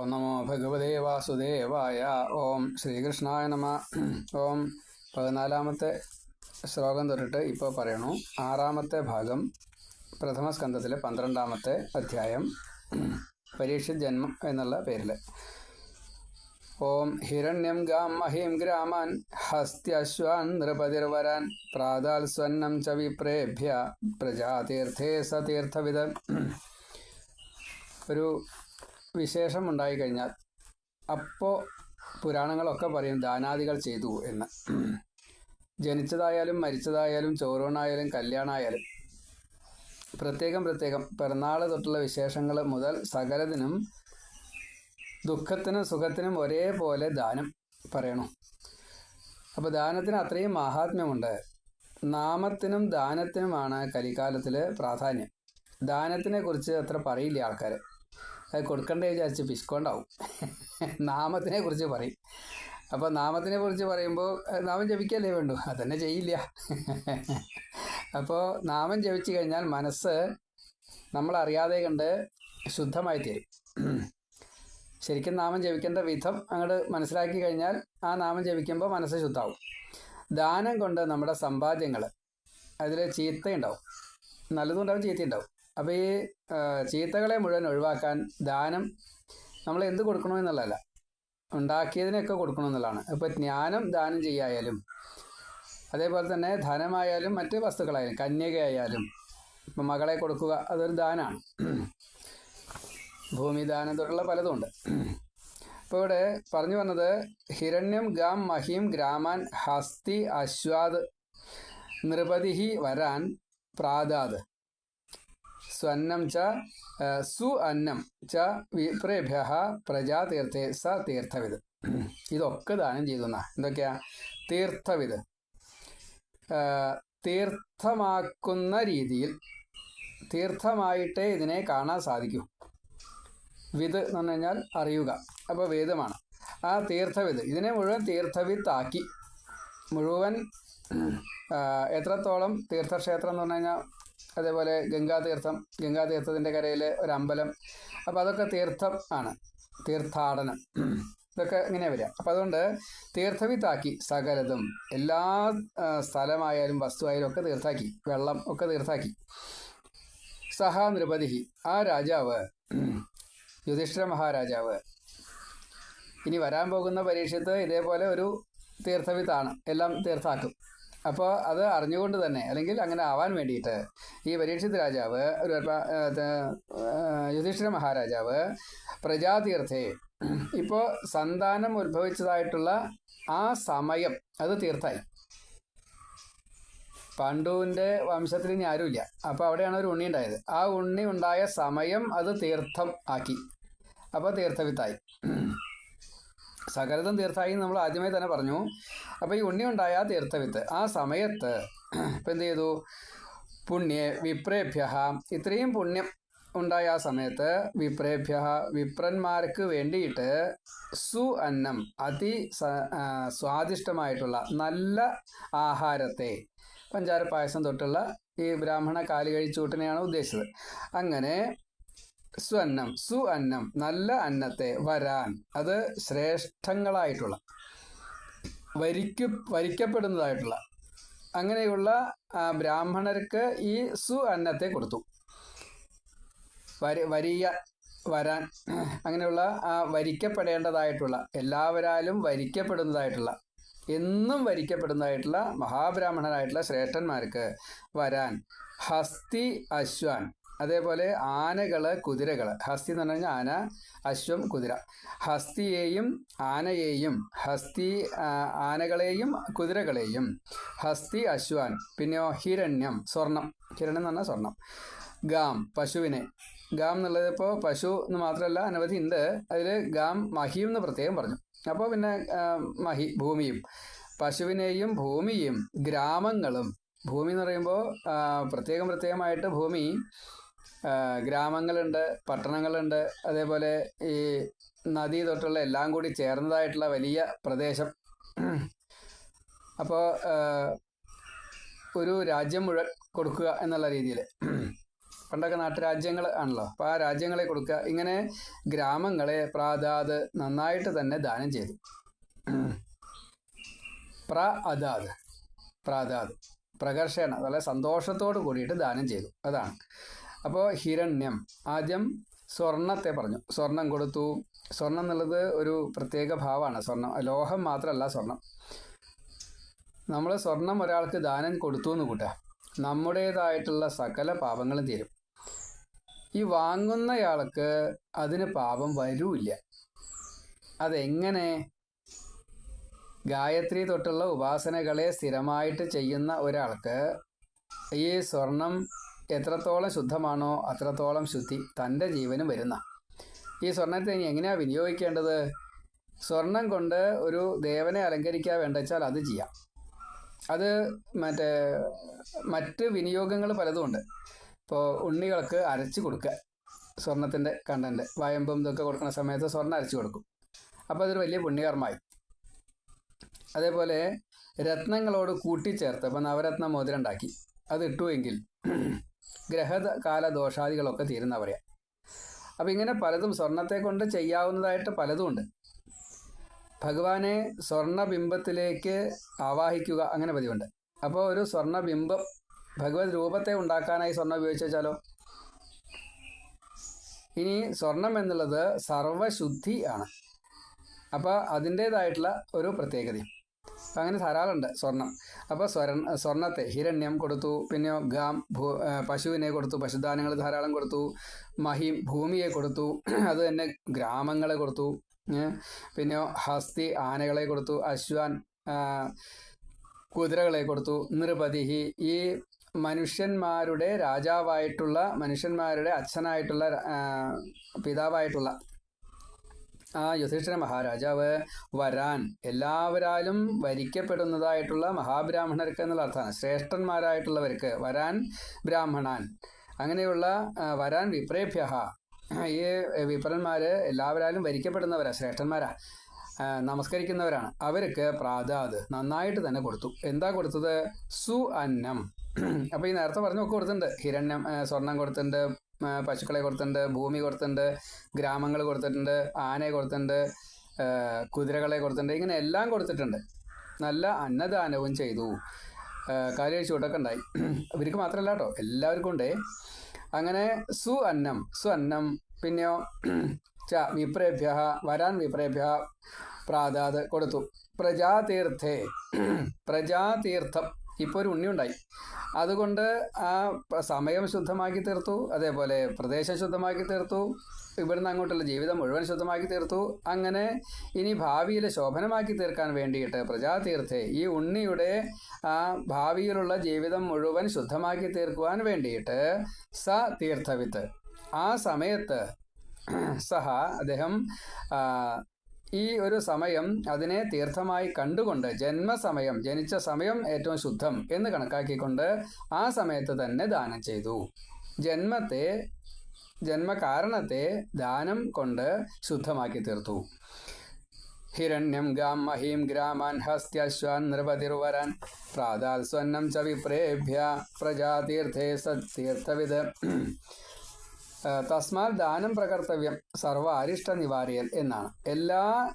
ഓം നമോ ഭഗവതേ വാസുദേവായ ഓം ശ്രീകൃഷ്ണായ നമ ഓം പതിനാലാമത്തെ ശ്ലോകം തൊട്ടിട്ട് ഇപ്പോൾ പറയണു. ആറാമത്തെ ഭാഗം പ്രഥമ സ്കന്ധത്തിലെ പന്ത്രണ്ടാമത്തെ അധ്യായം പരീക്ഷ ജന്മം എന്നുള്ള പേരിൽ ഓം ഹിരണ്യം ഗാം മഹീം ഗ്രാമാൻ ഹസ്ത്യശ്വാൻ നൃപതിർവരാൻ പ്രാതാൽ സ്വന്നം ച വിപ്രേഭ്യ പ്രജാതീർത്ഥേ സതീർത്ഥവിധ ഒരു വിശേഷം ഉണ്ടായി കഴിഞ്ഞാൽ അപ്പോൾ പുരാണങ്ങളൊക്കെ പറയും ദാനാദികൾ ചെയ്തു എന്ന്. ജനിച്ചതായാലും മരിച്ചതായാലും ചോറൂണായാലും കല്യാണമായാലും പ്രത്യേകം പ്രത്യേകം പിറന്നാൾ തൊട്ടുള്ള വിശേഷങ്ങൾ മുതൽ സകലതിനും ദുഃഖത്തിനും സുഖത്തിനും ഒരേപോലെ ദാനം പറയണു. അപ്പോൾ ദാനത്തിന് അത്രയും മഹാത്മ്യമുണ്ട്. നാമത്തിനും ദാനത്തിനുമാണ് കലിക്കാലത്തിൽ പ്രാധാന്യം. ദാനത്തിനെ കുറിച്ച് അത്ര പറയില്ല ആൾക്കാർ അത് കൊടുക്കണ്ടേ വിചാരിച്ച് പിസ്കോണ്ടാവും നാമത്തിനെ കുറിച്ച് പറയും. അപ്പോൾ നാമത്തിനെ കുറിച്ച് പറയുമ്പോൾ നാമം ജപിക്കല്ലേ വേണ്ടു? അതന്നെ ചെയ്യില്ല. അപ്പോൾ നാമം ജപിച്ചു കഴിഞ്ഞാൽ മനസ്സ് നമ്മളറിയാതെ കണ്ട് ശുദ്ധമായി തീരും. ശരിക്കും നാമം ജപിക്കേണ്ട വിധം അങ്ങോട്ട് മനസ്സിലാക്കി കഴിഞ്ഞാൽ ആ നാമം ജപിക്കുമ്പോൾ മനസ്സ് ശുദ്ധമാവും ദാനം കൊണ്ട് നമ്മുടെ സമ്പാദ്യങ്ങൾ അതിൽ ചീത്തയുണ്ടാവും. നല്ലതുണ്ടാവും ചീത്തയുണ്ടാവും. അപ്പോൾ ഈ ചീത്തകളെ മുഴുവൻ ഒഴിവാക്കാൻ ദാനം നമ്മൾ എന്ത് കൊടുക്കണമെന്നുള്ളതല്ല ഉണ്ടാക്കിയതിനൊക്കെ കൊടുക്കണമെന്നുള്ളതാണ് ഇപ്പോൾ ജ്ഞാനം ദാനം ചെയ്യായാലും അതേപോലെ തന്നെ ധനമായാലും മറ്റ് വസ്തുക്കളായാലും കന്യകയായാലും ഇപ്പം മകളെ കൊടുക്കുക അതൊരു ദാനമാണ് ഭൂമി ഭൂമിദാനം തൊട്ടുള്ള പലതുമുണ്ട് ഇപ്പോൾ ഇവിടെ പറഞ്ഞു വന്നത് ഹിരണ്യം ഗാം മഹീം ഗ്രാമാൻ ഹസ്തി അശ്വാദ് നൃപതിഹി വരാൻ പ്രാതാത് സ്വന്നം ച സു അന്നം ച വിപ്രേഭ്യ പ്രജാതീർത്ഥേ സ തീർത്ഥവിത് ഇതൊക്കെ ദാനം ചെയ്തു എന്തൊക്കെയാ? തീർത്ഥവിത് തീർത്ഥമാക്കുന്ന രീതിയിൽ തീർത്ഥമായിട്ടേ ഇതിനെ കാണാൻ സാധിക്കൂ. വിത് എന്ന് പറഞ്ഞു കഴിഞ്ഞാൽ അറിയുക. അപ്പോൾ വേദമാണ്. ആ തീർത്ഥവിത് ഇതിനെ മുഴുവൻ തീർത്ഥവിത്താക്കി. മുഴുവൻ എത്രത്തോളം തീർത്ഥക്ഷേത്രം എന്ന് പറഞ്ഞു കഴിഞ്ഞാൽ അതേപോലെ ഗംഗാതീർത്ഥം ഗംഗാതീർത്ഥത്തിന്റെ കരയിൽ ഒരു അമ്പലം. അപ്പോൾ അതൊക്കെ തീർത്ഥം ആണ്. തീർത്ഥാടനം. ഇതൊക്കെ ഇങ്ങനെ വരിക. അപ്പം അതുകൊണ്ട് തീർത്ഥവിത്താക്കി സകലതും എല്ലാ സ്ഥലമായാലും വസ്തുവായാലും ഒക്കെ തീർത്ഥാക്കി വെള്ളം ഒക്കെ തീർത്ഥാക്കി സഹാ നൃപതിഹി. ആ രാജാവ് യുധിഷ്ഠിര മഹാരാജാവ് ഇനി വരാൻ പോകുന്ന പരീക്ഷത്ത് ഇതേപോലെ ഒരു തീർത്ഥവിത്താണ്. എല്ലാം തീർത്ഥാക്കും അപ്പോൾ അത് അറിഞ്ഞുകൊണ്ട് തന്നെ അല്ലെങ്കിൽ അങ്ങനെ ആവാൻ വേണ്ടിയിട്ട് ഈ പരീക്ഷിത് രാജാവ് ഒരു യുധിഷ്ഠിര മഹാരാജാവ് പ്രജാതീർത്ഥേ ഇപ്പോൾ സന്താനം ഉത്ഭവിച്ചതായിട്ടുള്ള ആ സമയം അത് തീർത്ഥായി പാണ്ഡുവിന്റെ വംശത്തിൽ ഇനി ആരുമില്ല. അപ്പോൾ അവിടെയാണ് ഒരു ഉണ്ണി ഉണ്ടായത്. ആ ഉണ്ണി ഉണ്ടായ സമയം അത് തീർത്ഥം ആക്കി. അപ്പോൾ തീർത്ഥവിത്തായി. സകലതും തീർത്ഥായി നമ്മൾ ആദ്യമേ തന്നെ പറഞ്ഞു. അപ്പോൾ ഈ ഉണ്ണി ഉണ്ടായ ആ തീർത്ഥവിത്ത് ആ സമയത്ത് ഇപ്പം എന്ത് ചെയ്തു? പുണ്യ വിപ്രേഭ്യ ഇത്രയും പുണ്യം ഉണ്ടായ ആ സമയത്ത് വിപ്രേഭ്യ വിപ്രന്മാർക്ക് വേണ്ടിയിട്ട് സു അന്നം അതി സ്വാദിഷ്ടമായിട്ടുള്ള നല്ല ആഹാരത്തെ പഞ്ചാര പായസം തൊട്ടുള്ള ഈ ബ്രാഹ്മണ കാലുകഴിച്ചൂട്ടിനെയാണ് ഉദ്ദേശിച്ചത്. അങ്ങനെ സ്വന്നം സു അന്നം നല്ല അന്നത്തെ വരാൻ. അത് ശ്രേഷ്ഠങ്ങളായിട്ടുള്ള വരിക്കു വരിക്കപ്പെടുന്നതായിട്ടുള്ള. അങ്ങനെയുള്ള ബ്രാഹ്മണർക്ക് ഈ സു അന്നത്തെ കൊടുത്തു. വരി വരിയ വരാൻ അങ്ങനെയുള്ള ആ വരിക്കപ്പെടേണ്ടതായിട്ടുള്ള എല്ലാവരാലും വരിക്കപ്പെടുന്നതായിട്ടുള്ള എന്നും വരിക്കപ്പെടുന്നതായിട്ടുള്ള മഹാബ്രാഹ്മണരായിട്ടുള്ള ശ്രേഷ്ഠന്മാർക്ക് വരാൻ ഹസ്തി അശ്വാൻ അതേപോലെ ആനകൾ കുതിരകൾ. ഹസ്തി എന്ന് പറഞ്ഞു ആന അശ്വം കുതിര. ഹസ്തിയെയും ആനയെയും ഹസ്തി ആനകളെയും കുതിരകളെയും ഹസ്തി അശ്വാൻ പിന്നെയോ ഹിരണ്യം സ്വർണം. ഹിരണ്യം എന്ന് പറഞ്ഞാൽ സ്വർണം. ഗാം പശുവിനെ. ഗാം എന്നുള്ളത് ഇപ്പോൾ പശു എന്ന് മാത്രമല്ല അനവധി ഉണ്ട്. അതിൽ ഗാം മഹിയും എന്ന് പ്രത്യേകം പറഞ്ഞു. അപ്പോൾ പിന്നെ മഹി ഭൂമിയും. പശുവിനെയും ഭൂമിയും ഗ്രാമങ്ങളും. ഭൂമി എന്ന് പറയുമ്പോൾ പ്രത്യേകം പ്രത്യേകമായിട്ട് ഭൂമി ഗ്രാമങ്ങളുണ്ട് പട്ടണങ്ങളുണ്ട് അതേപോലെ ഈ നദി തൊട്ടുള്ള എല്ലാം കൂടി ചേർന്നതായിട്ടുള്ള വലിയ പ്രദേശം. അപ്പോൾ ഒരു രാജ്യം മുഴുവൻ കൊടുക്കുക എന്നുള്ള രീതിയിൽ പണ്ടൊക്കെ നാട്ടുരാജ്യങ്ങൾ ആണല്ലോ. അപ്പോൾ ആ രാജ്യങ്ങളെ കൊടുക്കുക. ഇങ്ങനെ ഗ്രാമങ്ങളെ പ്രാതാത് നന്നായിട്ട് തന്നെ ദാനം ചെയ്തു. പ്ര അതാത് പ്രാതാത് പ്രകർഷണ വളരെ സന്തോഷത്തോട് കൂടിയിട്ട് ദാനം ചെയ്തു. അതാണ്. അപ്പോൾ ഹിരണ്യം. ആദ്യം സ്വർണത്തെ പറഞ്ഞു. സ്വർണം കൊടുത്തു. സ്വർണം എന്നുള്ളത് ഒരു പ്രത്യേക ഭാവമാണ്. സ്വർണം ലോഹം മാത്രമല്ല സ്വർണം. നമ്മൾ സ്വർണം ഒരാൾക്ക് ദാനം കൊടുത്തു എന്ന് കൂട്ടുക. നമ്മുടേതായിട്ടുള്ള സകല പാപങ്ങളും തീരും. ഈ വാങ്ങുന്നയാൾക്ക് അതിന് പാപം വരൂല്ല അതെങ്ങനെ? ഗായത്രി തൊട്ടുള്ള ഉപാസനകളെ സ്ഥിരമായിട്ട് ചെയ്യുന്ന ഒരാൾക്ക് ഈ സ്വർണം എത്രത്തോളം ശുദ്ധമാണോ അത്രത്തോളം ശുദ്ധി തന്റെ ജീവനും വരുന്ന. ഈ സ്വർണത്തെ ഇനി എങ്ങനെയാണ് വിനിയോഗിക്കേണ്ടത്? സ്വർണം കൊണ്ട് ഒരു ദേവനെ അലങ്കരിക്കാൻ വേണ്ട വെച്ചാൽ അത് ചെയ്യാം. അത് മറ്റേ മറ്റ് വിനിയോഗങ്ങൾ പലതുമുണ്ട് ഇപ്പോൾ ഉണ്ണികൾക്ക് അരച്ച് കൊടുക്കുക സ്വർണത്തിന്റെ കണ്ടന്റ് വയമ്പും ഇതൊക്കെ കൊടുക്കുന്ന സമയത്ത് സ്വർണം അരച്ച് കൊടുക്കും. അപ്പോൾ അതൊരു വലിയ പുണ്യകർമ്മമായി. അതേപോലെ രത്നങ്ങളോട് കൂട്ടിച്ചേർത്ത് ഇപ്പം നവരത്ന മോതിരം ഉണ്ടാക്കി. അത് ഇട്ടുവെങ്കിൽ ഗ്രഹകാല ദോഷാദികളൊക്കെ പറയാം അപ്പം ഇങ്ങനെ പലതും സ്വർണത്തെ കൊണ്ട് ചെയ്യാവുന്നതായിട്ട് പലതും ഉണ്ട് ഭഗവാനെ സ്വർണബിംബത്തിലേക്ക് ആവാഹിക്കുക അങ്ങനെ പതിവുണ്ട്. അപ്പോൾ ഒരു സ്വർണബിംബം ഭഗവത് രൂപത്തെ ഉണ്ടാക്കാനായി സ്വർണം ഉപയോഗിച്ച് വെച്ചാലോ ഇനി സ്വർണം എന്നുള്ളത് സർവശുദ്ധി ആണ്. അപ്പോൾ അതിന്റേതായിട്ടുള്ള ഒരു പ്രത്യേകതയും. അപ്പം അങ്ങനെ ധാരാളമുണ്ട് സ്വർണം അപ്പോൾ സ്വർ സ്വർണത്തെ ഹിരണ്യം കൊടുത്തു. പിന്നെ ഗാം ഭൂ പശുവിനെ കൊടുത്തു. പശുധാനങ്ങൾ ധാരാളം കൊടുത്തു. മഹിം ഭൂമിയെ കൊടുത്തു. അത് തന്നെ ഗ്രാമങ്ങളെ കൊടുത്തു. പിന്നെ ഹസ്തി ആനകളെ കൊടുത്തു. അശ്വാൻ കുതിരകളെ കൊടുത്തു. നിർപതിഹി ഈ മനുഷ്യന്മാരുടെ രാജാവായിട്ടുള്ള മനുഷ്യന്മാരുടെ അച്ഛനായിട്ടുള്ള പിതാവായിട്ടുള്ള ആ യുധിഷ്ഠിര മഹാരാജാവ് വരാൻ എല്ലാവരാലും വരിക്കപ്പെടുന്നതായിട്ടുള്ള മഹാബ്രാഹ്മണർക്ക് എന്നുള്ള അർത്ഥമാണ്. ശ്രേഷ്ഠന്മാരായിട്ടുള്ളവർക്ക് വരാൻ ബ്രാഹ്മണാൻ. അങ്ങനെയുള്ള വരാൻ വിപ്രേഭ്യ ഈ വിപ്രന്മാർ എല്ലാവരാലും വരിക്കപ്പെടുന്നവരാ ശ്രേഷ്ഠന്മാരാ. നമസ്കരിക്കുന്നവരാണ്. അവർക്ക് പ്രാതാത് നന്നായിട്ട് തന്നെ കൊടുത്തു. എന്താ കൊടുത്തത്? സു അന്നം. അപ്പോൾ ഈ നേരത്തെ പറഞ്ഞൊക്കെ കൊടുത്തിട്ടുണ്ട്. ഹിരണ്യം സ്വർണം കൊടുത്തിട്ടുണ്ട്. പശുക്കളെ കൊടുത്തിട്ടുണ്ട് ഭൂമി കൊടുത്തിട്ടുണ്ട് ഗ്രാമങ്ങൾ കൊടുത്തിട്ടുണ്ട് ആനയെ കൊടുത്തിട്ടുണ്ട് കുതിരകളെ കൊടുത്തിട്ടുണ്ട് ഇങ്ങനെ എല്ലാം കൊടുത്തിട്ടുണ്ട്. നല്ല അന്നദാനവും ചെയ്തു. കാര്യം ചൂട്ടൊക്കെ ഉണ്ടായി. ഇവർക്ക് മാത്രമല്ല കേട്ടോ എല്ലാവർക്കും ഉണ്ട്. അങ്ങനെ സു അന്നം സു അന്നം പിന്നെയോ ച വിപ്രേഭ്യ വരാൻ വിപ്രേഭ്യ പ്രാതാത് കൊടുത്തു. പ്രജാതീർത്ഥേ പ്രജാതീർത്ഥം. ഇപ്പോൾ ഒരു ഉണ്ണി ഉണ്ടായി അതുകൊണ്ട് ആ സമയം ശുദ്ധമാക്കി തീർത്തു അതേപോലെ പ്രദേശം ശുദ്ധമാക്കി തീർത്തു ഇവിടുന്ന് അങ്ങോട്ടുള്ള ജീവിതം മുഴുവൻ ശുദ്ധമാക്കി തീർത്തു. അങ്ങനെ ഇനി ഭാവിയിൽ ശോഭനമാക്കി തീർക്കാൻ വേണ്ടിയിട്ട് പ്രജാതീർത്ഥെ ഈ ഉണ്ണിയുടെ ആ ഭാവിയിലുള്ള ജീവിതം മുഴുവൻ ശുദ്ധമാക്കി തീർക്കുവാൻ വേണ്ടിയിട്ട് സ തീർത്ഥവിത്ത്. ആ സമയത്ത് സഹ അദ്ദേഹം ഈ ഒരു സമയം അതിനെ തീർത്ഥമായി കണ്ടുകൊണ്ട് ജന്മസമയം ജനിച്ച സമയം ഏറ്റവും ശുദ്ധം എന്ന് കണക്കാക്കിക്കൊണ്ട് ആ സമയത്ത് തന്നെ ദാനം ചെയ്തു. ജന്മത്തെ ജന്മകാരണത്തെ ദാനം കൊണ്ട് ശുദ്ധമാക്കി തീർത്തു. ഹിരണ്യം ഗാം മഹീം ഗ്രാമാൻ ഹസ്ത്യശ്വാൻ നൃപതിർവരൻ പ്രാതാൽ സ്വന്നം ച വിപ്രേഭ്യ പ്രജാതീർത്ഥേ സത്തീർത്ഥവിത് തസ്മാൽ ദാനം പ്രകർത്തവ്യം സർവ അരിഷ്ട നിവാരിയൽ എന്നാണ്. എല്ലാ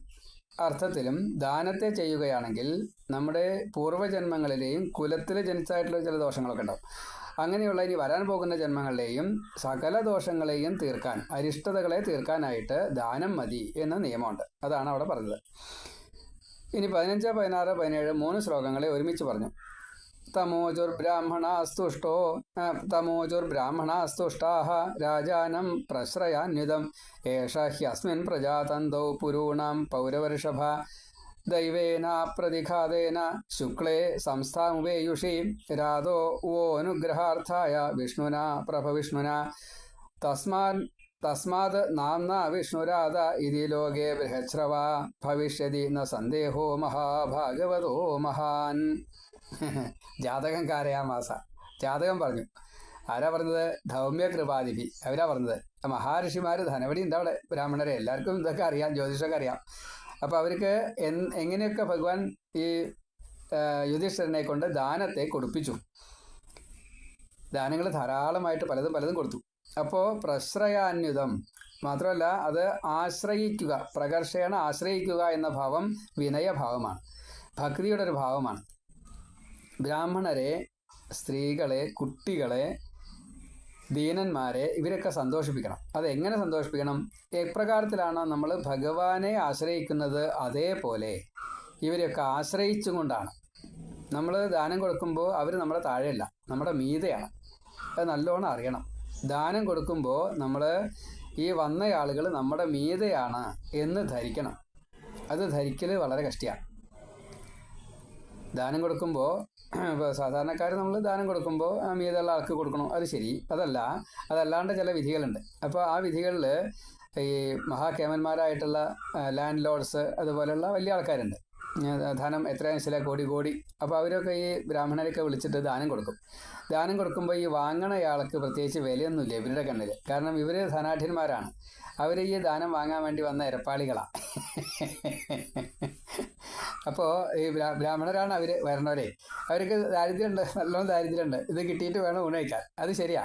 അർത്ഥത്തിലും ദാനത്തെ ചെയ്യുകയാണെങ്കിൽ നമ്മുടെ പൂർവജന്മങ്ങളിലെയും കുലത്തിൽ ജനിച്ചായിട്ടുള്ള ചില ദോഷങ്ങളൊക്കെ ഉണ്ടാവും. അങ്ങനെയുള്ള ഇനി വരാൻ പോകുന്ന ജന്മങ്ങളിലെയും സകല ദോഷങ്ങളെയും തീർക്കാൻ അരിഷ്ടതകളെ തീർക്കാനായിട്ട് ദാനം മതി എന്ന നിയമമുണ്ട്. അതാണ് അവിടെ പറഞ്ഞത്. ഇനി പതിനഞ്ച് പതിനാറ് പതിനേഴ് മൂന്ന് ശ്ലോകങ്ങളെ ഒരുമിച്ച് പറഞ്ഞു. തമോജുർബ്രാഹ്മണാസ്തുഷ്ടോ തമോജുർബ്രാഹ്മണാസ്തുഷ്ടാः രാജാനം പ്രശ്രയാന്വിതം ഏഷ ഹ്യസ്മിൻ പ്രജാതന്തൗ പുരൂണാം പൗരവർഷഭ ദൈവേന പ്രതിഘാതേന ശുക്ലേ സംസ്ഥാമുപേയുഷി രാധോ ഓ അനുഗ്രഹാർത്ഥായ വിഷ്ണുന പ്രഭവിഷ്ണുന തസ്മാൻ തസ്മാത് നാംന വിഷ്ണുരാധ ഇതി ലോകേ ബൃഹശ്രവ ഭവിഷ്യതി നന്ദേഹോ മഹാഭാഗവതോ മഹാൻ ജാതകം കാരയാ കാരയാമാസ ജാതകം പറഞ്ഞു. ആരാ പറഞ്ഞത്? ധൗമ്യ കൃപാതിഥി. അവരാ പറഞ്ഞത്. മഹാഋഷിമാർ ധനവടി ഉണ്ട് അവിടെ? ബ്രാഹ്മണരെ. എല്ലാവർക്കും ഇതൊക്കെ അറിയാം. ജ്യോതിഷമൊക്കെ അറിയാം. അപ്പോൾ അവർക്ക് എൻ എങ്ങനെയൊക്കെ ഭഗവാൻ ഈ യുധിഷ്ഠരനെ കൊണ്ട് ദാനത്തെ കൊടുപ്പിച്ചു? ദാനങ്ങൾ ധാരാളമായിട്ട് പലതും പലതും കൊടുത്തു. അപ്പോൾ പ്രശ്രയാന്യുതം. മാത്രമല്ല അത് ആശ്രയിക്കുക. പ്രകർഷേണ ആശ്രയിക്കുക എന്ന ഭാവം വിനയഭാവമാണ്. ഭക്തിയുടെ ഒരു ഭാവമാണ്. ബ്രാഹ്മണരെ സ്ത്രീകളെ കുട്ടികളെ ദീനന്മാരെ ഇവരൊക്കെ സന്തോഷിപ്പിക്കണം. അത് എങ്ങനെ സന്തോഷിപ്പിക്കണം? എപ്രകാരത്തിലാണ് നമ്മൾ ഭഗവാനെ ആശ്രയിക്കുന്നത് അതേപോലെ ഇവരെയൊക്കെ ആശ്രയിച്ചുകൊണ്ടാണ്. നമ്മൾ ദാനം കൊടുക്കുമ്പോൾ അവർ നമ്മളെ താഴെയല്ല നമ്മുടെ മീതയാണ്. അത് നല്ലോണം അറിയണം. ദാനം കൊടുക്കുമ്പോൾ നമ്മൾ ഈ വന്ന ആളുകൾ നമ്മുടെ മീതയാണ് എന്ന് ധരിക്കണം. അത് ധരിക്കൽ വളരെ കഷ്ടിയാണ്. ദാനം കൊടുക്കുമ്പോൾ ഇപ്പോൾ സാധാരണക്കാർ നമ്മൾ ദാനം കൊടുക്കുമ്പോൾ മീതുള്ള ആൾക്ക് കൊടുക്കണം? അത് ശരി. അതല്ല അതല്ലാണ്ട് ചില വിധികളുണ്ട്. അപ്പോൾ ആ വിധികളിൽ ഈ മഹാകേമന്മാരായിട്ടുള്ള ലാൻഡ് ലോഡ്സ് അതുപോലെയുള്ള വലിയ ആൾക്കാരുണ്ട്. ധനം എത്രയും ചില കോടി കോടി. അപ്പോൾ അവരൊക്കെ ഈ ബ്രാഹ്മണരെയൊക്കെ വിളിച്ചിട്ട് ദാനം കൊടുക്കും. ദാനം കൊടുക്കുമ്പോൾ ഈ വാങ്ങണയാൾക്ക് പ്രത്യേകിച്ച് വിലയൊന്നുമില്ല ഇവരുടെ കണ്ണിൽ കാരണം ഇവർ ധനാഠ്യന്മാരാണ് അവർ ഈ ദാനം വാങ്ങാൻ വേണ്ടി വന്ന ഇരപ്പാളികളാണ് അപ്പോൾ ഈ ബ്രാ ബ്രാഹ്മണരാണ് അവർ വരണവരെ. അവർക്ക് ദാരിദ്ര്യമുണ്ട് നല്ലോണം ദാരിദ്ര്യമുണ്ട് ഇത് കിട്ടിയിട്ട് വേണം ഊണ് അത് ശരിയാ.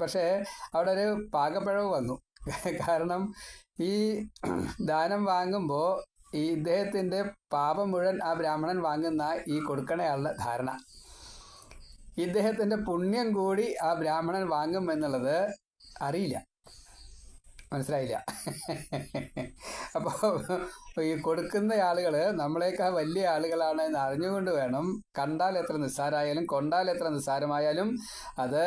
പക്ഷേ അവിടെ ഒരു പാകപ്പിഴവ് വന്നു. കാരണം ഈ ദാനം വാങ്ങുമ്പോൾ ഈ ഇദ്ദേഹത്തിന്റെ പാപം മുഴുവൻ ആ ബ്രാഹ്മണൻ വാങ്ങുന്ന ഈ കൊടുക്കണയാളുടെ ധാരണ. ഇദ്ദേഹത്തിന്റെ പുണ്യം കൂടി ആ ബ്രാഹ്മണൻ വാങ്ങും എന്നുള്ളത് അറിയില്ല. മനസ്സിലായില്ല. അപ്പോൾ ഈ കൊടുക്കുന്ന ആളുകൾ നമ്മളെക്കാൾ വലിയ ആളുകളാണ് എന്ന് അറിഞ്ഞുകൊണ്ട് വേണം കണ്ടാൽ എത്ര നിസ്സാരമായാലും കൊണ്ടാൽ എത്ര നിസ്സാരമായാലും അത്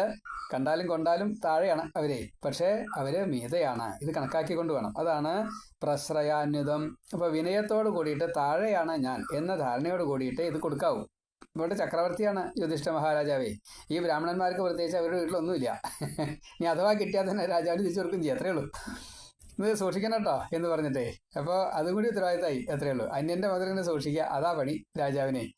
കണ്ടാലും കൊണ്ടാലും താഴെയാണ് അവരെ. പക്ഷേ അവർ മീതയാണ്. ഇത് കണക്കാക്കിക്കൊണ്ട് വേണം. അതാണ് പ്രശ്രയാന്യുതം. അപ്പോൾ വിനയത്തോട് കൂടിയിട്ട് താഴെയാണ് ഞാൻ എന്ന ധാരണയോട് കൂടിയിട്ട് ഇത് കൊടുക്കാവൂ. ഇവിടെ ചക്രവർത്തിയാണ് യുധിഷ്ഠ മഹാരാജാവേ. ഈ ബ്രാഹ്മണന്മാർക്ക് പ്രത്യേകിച്ച് അവരുടെ വീട്ടിലൊന്നുമില്ല ഇനി അഥവാ കിട്ടിയാൽ തന്നെ രാജാവിന് തിരിച്ചു കൊടുക്കും ചെയ്യും. അത്രേ ഉള്ളൂ. ഇത് സൂക്ഷിക്കണം കേട്ടോ എന്ന് പറഞ്ഞിട്ടേ. അപ്പോൾ അതും കൂടി ഉത്തരവാദിത്തമായി. അത്രേ ഉള്ളൂ. അന്യന്റെ മകനെ സൂക്ഷിക്കുക അതാ പണി രാജാവിനെ.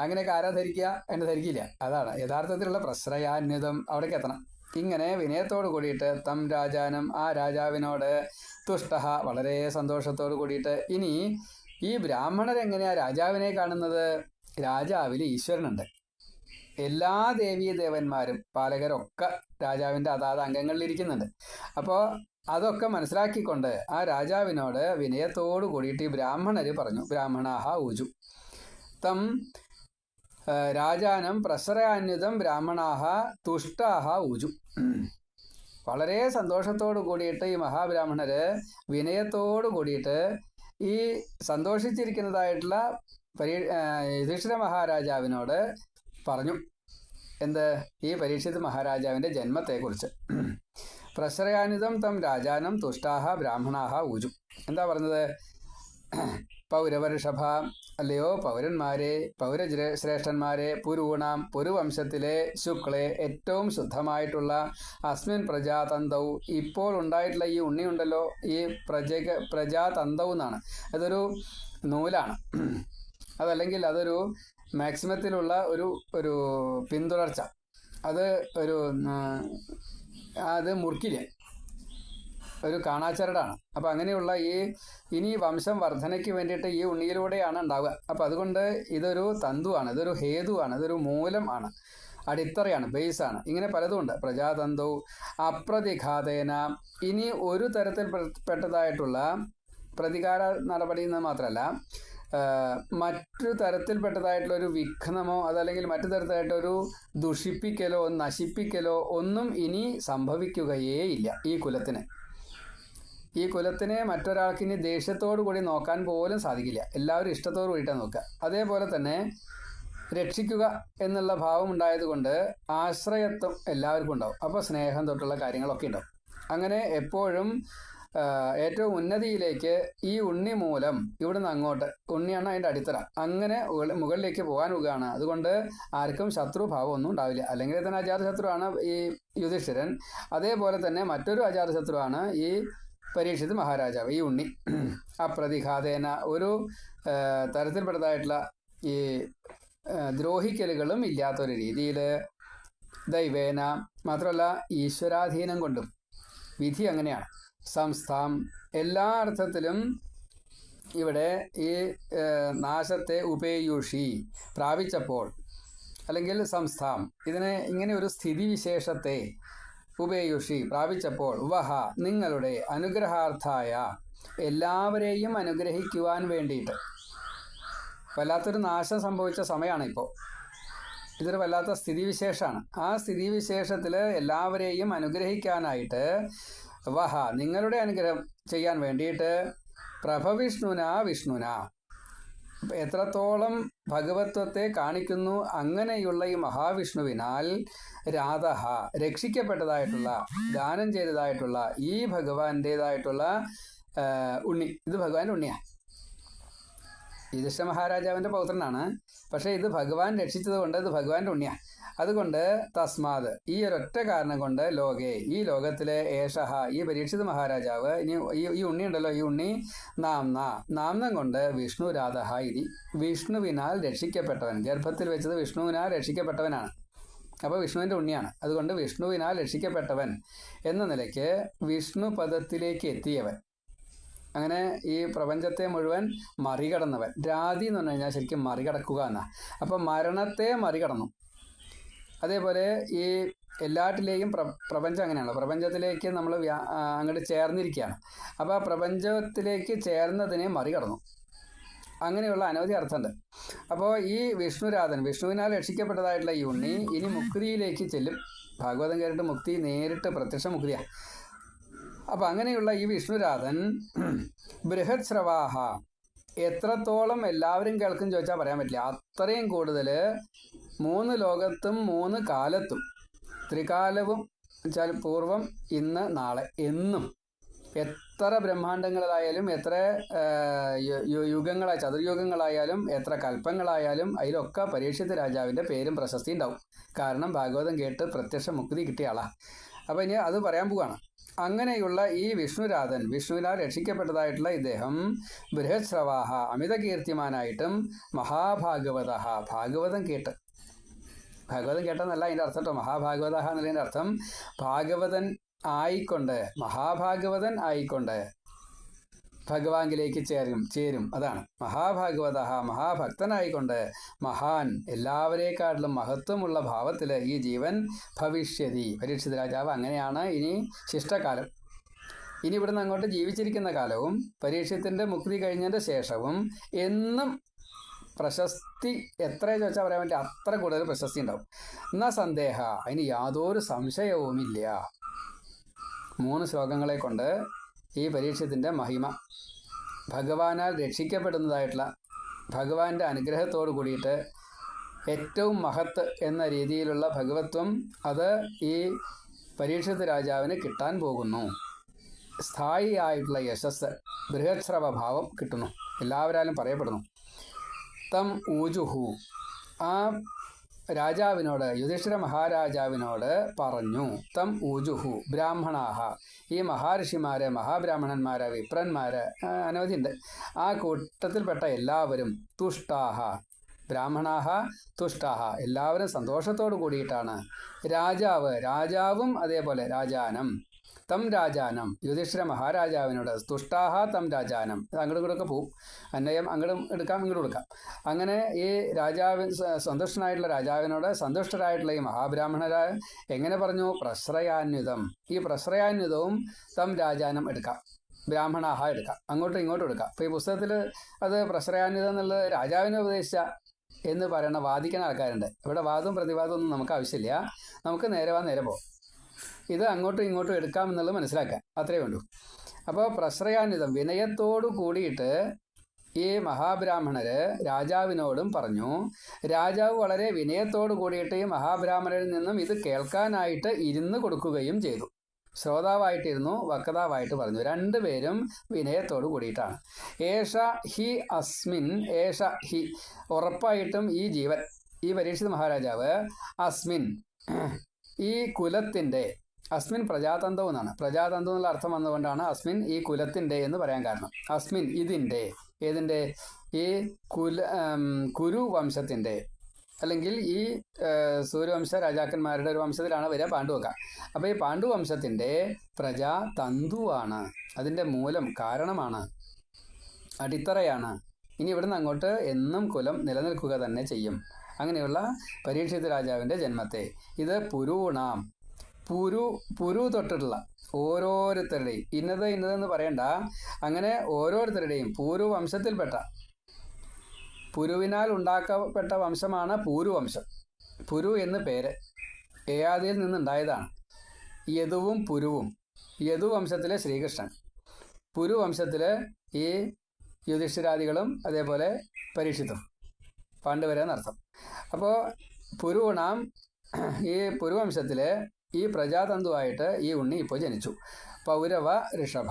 അങ്ങനെയൊക്കെ ആരാ ധരിക്കുക എന്നെ ധരിക്കില്ല. അതാണ്. യഥാർത്ഥത്തിലുള്ള പ്രശ്രയാന്യതം അവിടേക്ക് എത്തണം. ഇങ്ങനെ വിനയത്തോട് കൂടിയിട്ട് തം രാജാനം ആ രാജാവിനോട് തുഷ്ട വളരെ സന്തോഷത്തോട് കൂടിയിട്ട് ഇനി ഈ ബ്രാഹ്മണരെങ്ങനെയാ രാജാവിനെ കാണുന്നത്? രാജാവിൽ ഈശ്വരനുണ്ട്. എല്ലാ ദേവീ ദേവന്മാരും പാലകരൊക്കെ രാജാവിന്റെ അതാത് അംഗങ്ങളിൽ ഇരിക്കുന്നുണ്ട് അപ്പോൾ അതൊക്കെ മനസ്സിലാക്കിക്കൊണ്ട് ആ രാജാവിനോട് വിനയത്തോടു കൂടിയിട്ട് ഈ ബ്രാഹ്മണര് പറഞ്ഞു ബ്രാഹ്മണാഹ ഊജു. തം രാജാനം പ്രസരാന്യുതം ബ്രാഹ്മണാഹ തുഷ്ടാഹ ഊജു. വളരെ സന്തോഷത്തോടു കൂടിയിട്ട് ഈ മഹാബ്രാഹ്മണര് വിനയത്തോടു കൂടിയിട്ട് ഈ സന്തോഷിച്ചിരിക്കുന്നതായിട്ടുള്ള പരീ യുധിഷ്ഠിര മഹാരാജാവിനോട് പറഞ്ഞു എന്ത്? ഈ പരീക്ഷിത് മഹാരാജാവിന്റെ ജന്മത്തെക്കുറിച്ച്. പ്രശ്രയാനിതം തം രാജാനം തുഷ്ടാഹ ബ്രാഹ്മണാഹ ഊജു. എന്താ പറഞ്ഞത്? പൗരവർഷഭ അല്ലയോ? പൗരന്മാരെ പൗരജ്ര ശ്രേഷ്ഠന്മാരെ പുരൂണാം പുരുവംശത്തിലെ ശുക്ലെ ഏറ്റവും ശുദ്ധമായിട്ടുള്ള അസ്മിൻ പ്രജാതന്തൗ. ഇപ്പോൾ ഉണ്ടായിട്ടുള്ള ഈ ഉണ്ണിയുണ്ടല്ലോ ഈ പ്രജക പ്രജാതന്തൗ എന്നാണ്. അതൊരു നൂലാണ്. അതല്ലെങ്കിൽ അതൊരു മാക്സിമത്തിലുള്ള ഒരു ഒരു പിന്തുടർച്ച. അത് ഒരു അത് മുറുക്കില്ല? ഒരു കാണാച്ചരടാണ്. അപ്പോൾ അങ്ങനെയുള്ള ഈ ഇനി വംശം വർധനയ്ക്ക് വേണ്ടിയിട്ട് ഈ ഉണ്ണിയിലൂടെയാണ് ഉണ്ടാവുക. അപ്പോൾ അതുകൊണ്ട് ഇതൊരു തന്തുവാണ് ഇതൊരു ഹേതുവാണ് ഇതൊരു മൂലം ആണ്. അടിത്തറയാണ് ബേസാണ്. ഇങ്ങനെ പലതുമുണ്ട് പ്രജാതന്തു അപ്രതിഘാതേന. ഇനി ഒരു തരത്തിൽ പെട്ടതായിട്ടുള്ള പ്രതികാര നടപടി എന്ന് മാത്രമല്ല മറ്റു തരത്തിൽപ്പെട്ടതായിട്ടുള്ള ഒരു വിഘ്നമോ അതല്ലെങ്കിൽ മറ്റു തരത്തിലായിട്ടൊരു ദുഷിപ്പിക്കലോ നശിപ്പിക്കലോ ഒന്നും ഇനി സംഭവിക്കുകയേ ഇല്ല ഈ കുലത്തിന്. ഈ കുലത്തിനെ മറ്റൊരാൾക്ക് ഇനി ദേഷ്യത്തോടു കൂടി നോക്കാൻ പോലും സാധിക്കില്ല. എല്ലാവരും ഇഷ്ടത്തോടു കൂടിയിട്ടാണ് നോക്കുക. അതേപോലെ തന്നെ രക്ഷിക്കുക എന്നുള്ള ഭാവം ഉണ്ടായതുകൊണ്ട് ആശ്രയത്വം എല്ലാവർക്കും ഉണ്ടാവും. അപ്പോൾ സ്നേഹം തൊട്ടുള്ള കാര്യങ്ങളൊക്കെ ഉണ്ടാവും. അങ്ങനെ എപ്പോഴും ഏറ്റവും ഉന്നതിയിലേക്ക് ഈ ഉണ്ണി മൂലം ഇവിടുന്ന് അങ്ങോട്ട് ഉണ്ണിയാണ് അതിന്റെ അടിത്തറ അങ്ങനെ മുകളിലേക്ക് പോകാൻ അതുകൊണ്ട് ആർക്കും ശത്രുഭാവം ഒന്നും ഉണ്ടാവില്ല. അല്ലെങ്കിൽ തന്നെ അജാതശത്രുവാണ് ഈ യുധിഷ്ഠിരൻ. അതേപോലെ തന്നെ മറ്റൊരു അജാതശത്രുവാണ് ഈ പരീക്ഷിത് മഹാരാജാവ് ഈ ഉണ്ണി. അപ്രതിഘാതേന ഒരു തരത്തിൽപ്പെട്ടതായിട്ടുള്ള ഈ ദ്രോഹിക്കലുകളും ഇല്ലാത്തൊരു രീതിയിൽ ദൈവേന മാത്രമല്ല ഈശ്വരാധീനം കൊണ്ടും വിധി അങ്ങനെയാണ്. സംസ്ഥാം. എല്ലാ അർത്ഥത്തിലും ഇവിടെ ഈ നാശത്തെ ഉപേയുഷി പ്രാപിച്ചപ്പോൾ അല്ലെങ്കിൽ സംസ്ഥാം ഇതിനെ ഇങ്ങനെ ഒരു സ്ഥിതിവിശേഷത്തെ ഉപേയുഷി പ്രാപിച്ചപ്പോൾ വഹ നിങ്ങളുടെ അനുഗ്രഹാർത്ഥായ എല്ലാവരെയും അനുഗ്രഹിക്കുവാൻ വേണ്ടിയിട്ട്. വല്ലാത്തൊരു നാശം സംഭവിച്ച സമയമാണ് ഇപ്പോൾ. ഇതൊരു വല്ലാത്ത സ്ഥിതിവിശേഷമാണ്. ആ സ്ഥിതിവിശേഷത്തിൽ എല്ലാവരെയും അനുഗ്രഹിക്കാനായിട്ട് വഹ നിങ്ങളുടെ അനുഗ്രഹം ചെയ്യാൻ വേണ്ടിയിട്ട് പ്രഭവിഷ്ണുന വിഷ്ണുന. എത്രത്തോളം ഭഗവത്വത്തെ കാണിക്കുന്നു അങ്ങനെയുള്ള ഈ മഹാവിഷ്ണുവിനാൽ രാധഹ രക്ഷിക്കപ്പെട്ടതായിട്ടുള്ള ദാനം ചെയ്തതായിട്ടുള്ള ഈ ഭഗവാന്റേതായിട്ടുള്ള ഉണ്ണി. ഇത് ഭഗവാന്റെ ഉണ്ണിയാണ് യുധിഷ്ഠ മഹാരാജാവിന്റെ പൗത്രനാണ്. പക്ഷേ ഇത് ഭഗവാൻ രക്ഷിച്ചത് കൊണ്ട് ഇത് ഭഗവാന്റെ ഉണ്ണിയ. അതുകൊണ്ട് തസ്മാത് ഈ ഒരൊറ്റ കാരണം കൊണ്ട് ലോകെ ഈ ലോകത്തിലെ ഏഷഹ ഈ പരീക്ഷിത മഹാരാജാവ് ഇനി ഈ ഉണ്ണി ഉണ്ടല്ലോ ഈ ഉണ്ണി നാംന. നാംനം കൊണ്ട് വിഷ്ണു രാധഹ ഇതി വിഷ്ണുവിനാൽ രക്ഷിക്കപ്പെട്ടവൻ ഗർഭത്തിൽ വെച്ചത് വിഷ്ണുവിനാൽ രക്ഷിക്കപ്പെട്ടവനാണ്. അപ്പോൾ വിഷ്ണുവിന്റെ ഉണ്ണിയാണ്. അതുകൊണ്ട് വിഷ്ണുവിനാൽ രക്ഷിക്കപ്പെട്ടവൻ എന്ന നിലയ്ക്ക് വിഷ്ണു പദത്തിലേക്ക് എത്തിയവൻ. അങ്ങനെ ഈ പ്രപഞ്ചത്തെ മുഴുവൻ മറികടന്നവൻ. രാതി എന്ന് പറഞ്ഞു കഴിഞ്ഞാൽ ശരിക്കും മറികടക്കുക എന്നാ. അപ്പം മരണത്തെ മറികടന്നു. അതേപോലെ ഈ എല്ലാറ്റിലെയും പ്ര പ്രപഞ്ചം അങ്ങനെയാണ് പ്രപഞ്ചത്തിലേക്ക് നമ്മൾ അങ്ങോട്ട് ചേർന്നിരിക്കുകയാണ്. അപ്പോൾ ആ പ്രപഞ്ചത്തിലേക്ക് ചേർന്നതിനെ മറികടന്നു. അങ്ങനെയുള്ള അനവധി അർത്ഥമുണ്ട്. അപ്പോൾ ഈ വിഷ്ണുരാധൻ വിഷ്ണുവിനാൽ രക്ഷിക്കപ്പെട്ടതായിട്ടുള്ള ഈ ഉണ്ണി ഇനി മുക്തിയിലേക്ക് ചെല്ലും. ഭാഗവതം കേട്ടിട്ട് മുക്തി നേരിട്ട് പ്രത്യക്ഷ മുക്തിയാണ് അപ്പം അങ്ങനെയുള്ള ഈ വിഷ്ണുരാധൻ ബൃഹത് ശ്രവാഹ എത്രത്തോളം എല്ലാവരും കേൾക്കും ചോദിച്ചാൽ പറയാൻ പറ്റില്ല. അത്രയും കൂടുതൽ മൂന്ന് ലോകത്തും മൂന്ന് കാലത്തും ത്രികാലവും വെച്ചാൽ പൂർവം ഇന്ന് നാളെ എന്നും എത്ര ബ്രഹ്മാണ്ടങ്ങളായാലും എത്ര യുഗങ്ങളായ ചതുർയുഗങ്ങളായാലും എത്ര കൽപ്പങ്ങളായാലും അതിലൊക്കെ പരീക്ഷിത രാജാവിന്റെ പേരും പ്രശസ്തി ഉണ്ടാവും. കാരണം ഭാഗവതം കേട്ട് പ്രത്യക്ഷ മുക്തി കിട്ടിയ ആളാണ് അപ്പോൾ ഇനി അത് പറയാൻ പോവാണ്. അങ്ങനെയുള്ള ഈ വിഷ്ണുരാധൻ വിഷ്ണുവിനാൽ രക്ഷിക്കപ്പെട്ടതായിട്ടുള്ള ഇദ്ദേഹം ബൃഹസ്രവാഹ അമിത കീർത്തിമാനായിട്ടും മഹാഭാഗവത ഭാഗവതം കേട്ട്. ഭാഗവതം കേട്ടെന്നല്ല അതിന്റെ അർത്ഥം കേട്ടോ. മഹാഭാഗവത എന്നുള്ളതിന്റെ അർത്ഥം ഭാഗവതൻ ആയിക്കൊണ്ട് മഹാഭാഗവതൻ ആയിക്കൊണ്ട് ഭഗവാനിലേക്ക് ചേരും ചേരും. അതാണ്. മഹാഭാഗവത മഹാഭക്തനായിക്കൊണ്ട് മഹാൻ എല്ലാവരെക്കാട്ടിലും മഹത്വമുള്ള ഭാവത്തിൽ ഈ ജീവൻ ഭവിഷ്യതി. പരീക്ഷിത രാജാവ് അങ്ങനെയാണ് ഇനി ശിഷ്ടകാലം. ഇനി ഇവിടുന്ന് അങ്ങോട്ട് ജീവിച്ചിരിക്കുന്ന കാലവും പരീക്ഷത്തിന്റെ മുക്തി കഴിഞ്ഞതിന്റെ ശേഷവും എന്നും പ്രശസ്തി എത്ര ചോദിച്ചാൽ പറയാൻ വേണ്ടി അത്ര കൂടുതൽ പ്രശസ്തി ഉണ്ടാവും. എന്നാ സന്ദേഹ. അതിന് യാതൊരു സംശയവുമില്ല. മൂന്ന് ശ്ലോകങ്ങളെ കൊണ്ട് ഈ പരീക്ഷത്തിന്റെ മഹിമ. ഭഗവാനാൽ രക്ഷിക്കപ്പെടുന്നതായിട്ടുള്ള ഭഗവാന്റെ അനുഗ്രഹത്തോട് കൂടിയിട്ട് ഏറ്റവും മഹത്ത് എന്ന രീതിയിലുള്ള ഭഗവത്വം അത് ഈ പരീക്ഷത്ത് രാജാവിന് കിട്ടാൻ പോകുന്നു. സ്ഥായിയായിട്ടുള്ള യശസ് ബൃഹത്സ്രവഭാവം കിട്ടുന്നു. എല്ലാവരാലും പറയപ്പെടുന്നു. തം ഊജുഹു. ആ രാജാവിനോട് യുധിഷ്ഠിര മഹാരാജാവിനോട് പറഞ്ഞു തം ഊജുഹു ബ്രാഹ്മണാഹ. ഈ മഹാഋഷിമാര് വിപ്രന്മാരെ അനവധി ഉണ്ട് ആ കൂട്ടത്തിൽപ്പെട്ട എല്ലാവരും തുഷ്ടാഹ. ബ്രാഹ്മണാഹ തുഷ്ടാഹ. എല്ലാവരും സന്തോഷത്തോടു കൂടിയിട്ടാണ്. രാജാവ് രാജാവും അതേപോലെ രാജാനം. തം രാജാനം. യുധിഷ്ഠിര മഹാരാജാവിനോട് തുഷ്ടാഹ തം രാജാനം. അങ്ങോട്ടും ഇങ്ങോട്ടൊക്കെ പോവും. അന്നയം അങ്ങോട്ടും എടുക്കാം ഇങ്ങോട്ടും എടുക്കാം അങ്ങനെ ഈ രാജാവ് സന്തുഷ്ടനായിട്ടുള്ള രാജാവിനോട് സന്തുഷ്ടരായിട്ടുള്ള ഈ മഹാബ്രാഹ്മണരായ എങ്ങനെ പറഞ്ഞു? പ്രശ്രയാന്യുതം ഈ പ്രശ്രയാന്യുതവും തം രാജാനം എടുക്കാം. ബ്രാഹ്മണാഹ എടുക്കാം. അങ്ങോട്ടും ഇങ്ങോട്ടും എടുക്കാം. അപ്പോൾ ഈ പുസ്തകത്തിൽ അത് പ്രശ്രയാന്യുതം എന്നുള്ളത് രാജാവിനെ ഉപദേശിച്ച എന്ന് പറയുന്ന വാദിക്കുന്ന ആൾക്കാരുണ്ട്. ഇവിടെ വാദവും പ്രതിവാദവും ഒന്നും നമുക്ക് ആവശ്യമില്ല. നമുക്ക് നേരെ വാ നേരെ പോകും ഇത് അങ്ങോട്ടും ഇങ്ങോട്ടും എടുക്കാമെന്നുള്ളത് മനസ്സിലാക്കാൻ. അത്രയേ ഉള്ളൂ. അപ്പോൾ പ്രശ്രയാന്വിതം വിനയത്തോടു കൂടിയിട്ട് ഈ മഹാബ്രാഹ്മണര് രാജാവിനോടും പറഞ്ഞു രാജാവ് വളരെ വിനയത്തോടു കൂടിയിട്ട് ഈ മഹാബ്രാഹ്മണരിൽ നിന്നും ഇത് കേൾക്കാനായിട്ട് ഇരുന്ന് കൊടുക്കുകയും ചെയ്തു. ശ്രോതാവായിട്ടിരുന്നു വക്താവായിട്ട് പറഞ്ഞു. രണ്ടുപേരും വിനയത്തോടു കൂടിയിട്ടാണ്. ഏഷ ഹി അസ്മിൻ ഏഷ ഹി ഉറപ്പായിട്ടും ഈ ജീവൻ ഈ പരീക്ഷിത മഹാരാജാവ് അസ്മിൻ ഈ കുലത്തിന്റെ അസ്മിൻ പ്രജാതന്ത്രം എന്നാണ്. പ്രജാതന്ത്രം എന്നുള്ള അർത്ഥം വന്നുകൊണ്ടാണ് അസ്മിൻ ഈ കുലത്തിന്റെ എന്ന് പറയാൻ കാരണം. അസ്മിൻ ഇതിന്റെ ഏതിന്റെ? ഈ കുല കുരു വംശത്തിന്റെ അല്ലെങ്കിൽ ഈ സൂര്യവംശ രാജാക്കന്മാരുടെ ഒരു വംശത്തിലാണ് വരിക പാണ്ഡുവക്ക. അപ്പോൾ ഈ പാണ്ഡുവംശത്തിന്റെ പ്രജാ തന്തുവാണ്. അതിന്റെ മൂലം കാരണമാണ്. അടിത്തറയാണ്. ഇനി ഇവിടുന്ന് അങ്ങോട്ട് എന്നും കുലം നിലനിൽക്കുക തന്നെ ചെയ്യും. അങ്ങനെയുള്ള പരീക്ഷിത് രാജാവിന്റെ ജന്മത്തെ. ഇത് പുരൂണാം. പുരു പുരു തൊട്ടിട്ടുള്ള ഓരോരുത്തരുടെയും ഇന്നത് ഇന്നതെന്ന് പറയണ്ട. അങ്ങനെ ഓരോരുത്തരുടെയും പൂരു വംശത്തിൽപ്പെട്ട പുരുവിനാൽ ഉണ്ടാക്കപ്പെട്ട വംശമാണ് പൂരുവംശം പുരു എന്ന് പേര് ഏയാദിയിൽ നിന്നുണ്ടായതാണ്. യദുവും പുരുവും യദു വംശത്തിലെ ശ്രീകൃഷ്ണൻ. പുരു വംശത്തിലെ ഈ യുധിഷ്ഠിരാദികളും അതേപോലെ പരീക്ഷിത്തും പാണ്ഡവരെന്നർത്ഥം അപ്പോൾ പുരുവണാം ഈ പുരുവംശത്തിലെ ഈ പ്രജാതന്തുവായിട്ട് ഈ ഉണ്ണി ഇപ്പോൾ ജനിച്ചു. പൗരവ ഋഷഭ.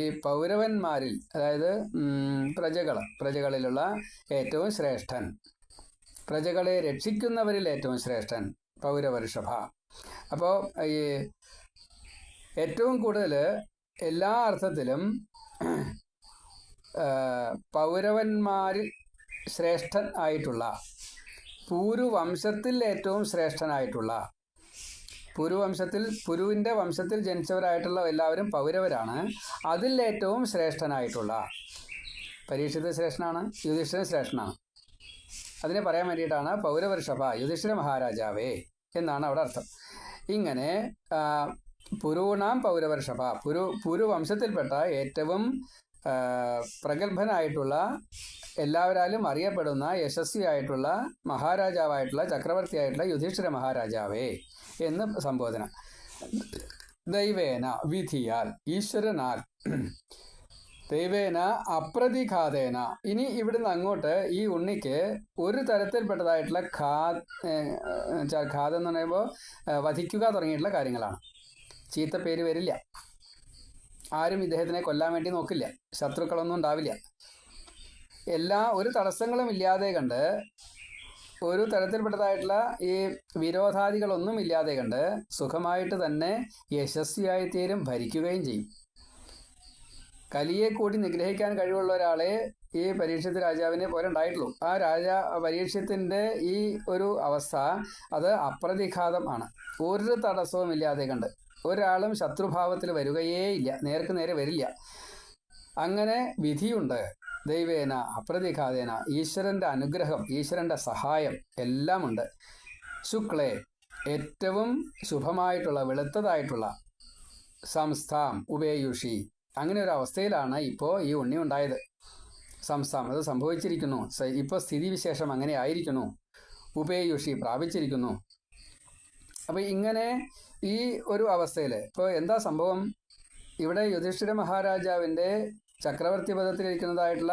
ഈ പൗരവന്മാരിൽ അതായത് പ്രജകൾ പ്രജകളിലുള്ള ഏറ്റവും ശ്രേഷ്ഠൻ. പ്രജകളെ രക്ഷിക്കുന്നവരിൽ ഏറ്റവും ശ്രേഷ്ഠൻ പൗരവ ഋഷഭ. അപ്പോൾ ഈ ഏറ്റവും കൂടുതൽ എല്ലാ അർത്ഥത്തിലും പൗരവന്മാരിൽ ശ്രേഷ്ഠൻ ആയിട്ടുള്ള പൂരുവംശത്തിൽ ഏറ്റവും ശ്രേഷ്ഠനായിട്ടുള്ള പുരുവംശത്തിൽ പുരുവിന്റെ വംശത്തിൽ ജനിച്ചവരായിട്ടുള്ള എല്ലാവരും പൗരവരാണ്. അതിൽ ഏറ്റവും ശ്രേഷ്ഠനായിട്ടുള്ള. പരീക്ഷിത ശ്രേഷ്ഠനാണ് യുധിഷ്ഠിരൻ ശ്രേഷ്ഠനാണ്. അതിനെ പറയാൻ വേണ്ടിയിട്ടാണ് പൗരവർഷഭ യുധിഷ്ഠിര മഹാരാജാവേ എന്നാണ് അവിടെ അർത്ഥം. ഇങ്ങനെ പുരുണാം പൗരവർഷഭ പുരു പുരുവംശത്തിൽപ്പെട്ട ഏറ്റവും പ്രഗത്ഭനായിട്ടുള്ള എല്ലാവരാലും അറിയപ്പെടുന്ന യശസ്വിയായിട്ടുള്ള മഹാരാജാവായിട്ടുള്ള ചക്രവർത്തിയായിട്ടുള്ള യുധിഷ്ഠിര മഹാരാജാവേ എന്ന് സംബോധന. ദൈവേന വിധിയാൽ ഈശ്വരനാൽ ദൈവേന അപ്രതിഘാതേന. ഇനി ഇവിടുന്ന് അങ്ങോട്ട് ഈ ഉണ്ണിക്ക് ഒരു തരത്തിൽപ്പെട്ടതായിട്ടുള്ള ഖാ ഖാദെന്ന് എന്ന് പറയുമ്പോൾ വധിക്കുക തുടങ്ങിയിട്ടുള്ള കാര്യങ്ങളാണ്. ചീത്ത പേര് വരില്ല. ആരും ഇദ്ദേഹത്തിനെ കൊല്ലാൻ വേണ്ടി നോക്കില്ല. ശത്രുക്കളൊന്നും ഉണ്ടാവില്ല. എല്ലാ ഒരു തടസ്സങ്ങളും ഇല്ലാതെ കണ്ട് ഒരു തരത്തിൽപ്പെട്ടതായിട്ടുള്ള ഈ വിരോധാദികളൊന്നും ഇല്ലാതെ കണ്ട് സുഖമായിട്ട് തന്നെ യശസ്വിയായി തീരും ഭരിക്കുകയും ചെയ്യും. കലിയെ കൂടി നിഗ്രഹിക്കാൻ കഴിവുള്ള ഒരാളെ ഈ പരീക്ഷത്ത് രാജാവിനെ പോലെ ഉണ്ടായിട്ടുള്ളൂ. ആ രാജാ പരീക്ഷത്തിന്റെ ഈ ഒരു അവസ്ഥ അത് അപ്രതിഘാതം ആണ്. ഒരു തടസ്സവും ഇല്ലാതെ കണ്ട് ഒരാളും ശത്രുഭാവത്തിൽ വരികയേ ഇല്ല. നേർക്ക് നേരെ വരില്ല. അങ്ങനെ വിധിയുണ്ട്. ദൈവേന അപ്രതിഘാതേന ഈശ്വരന്റെ അനുഗ്രഹം ഈശ്വരന്റെ സഹായം എല്ലാമുണ്ട്. ശുക്ലേ ഏറ്റവും ശുഭമായിട്ടുള്ള വെളുത്തതായിട്ടുള്ള സംസ്ഥാം ഉപേയുഷി. അങ്ങനെ ഒരു അവസ്ഥയിലാണ് ഇപ്പോൾ ഈ ഉണ്ണി ഉണ്ടായത്. സംസ്ഥാം അത് സംഭവിച്ചിരിക്കുന്നു. ഇപ്പോൾ സ്ഥിതിവിശേഷം അങ്ങനെ ആയിരിക്കുന്നു. ഉപേയുഷി പ്രാപിച്ചിരിക്കുന്നു. അപ്പോൾ ഇങ്ങനെ ഈ ഒരു അവസ്ഥയിൽ ഇപ്പോൾ എന്താ സംഭവം? ഇവിടെ യുധിഷ്ഠിര മഹാരാജാവിന്റെ ചക്രവർത്തി പദത്തിലിരിക്കുന്നതായിട്ടുള്ള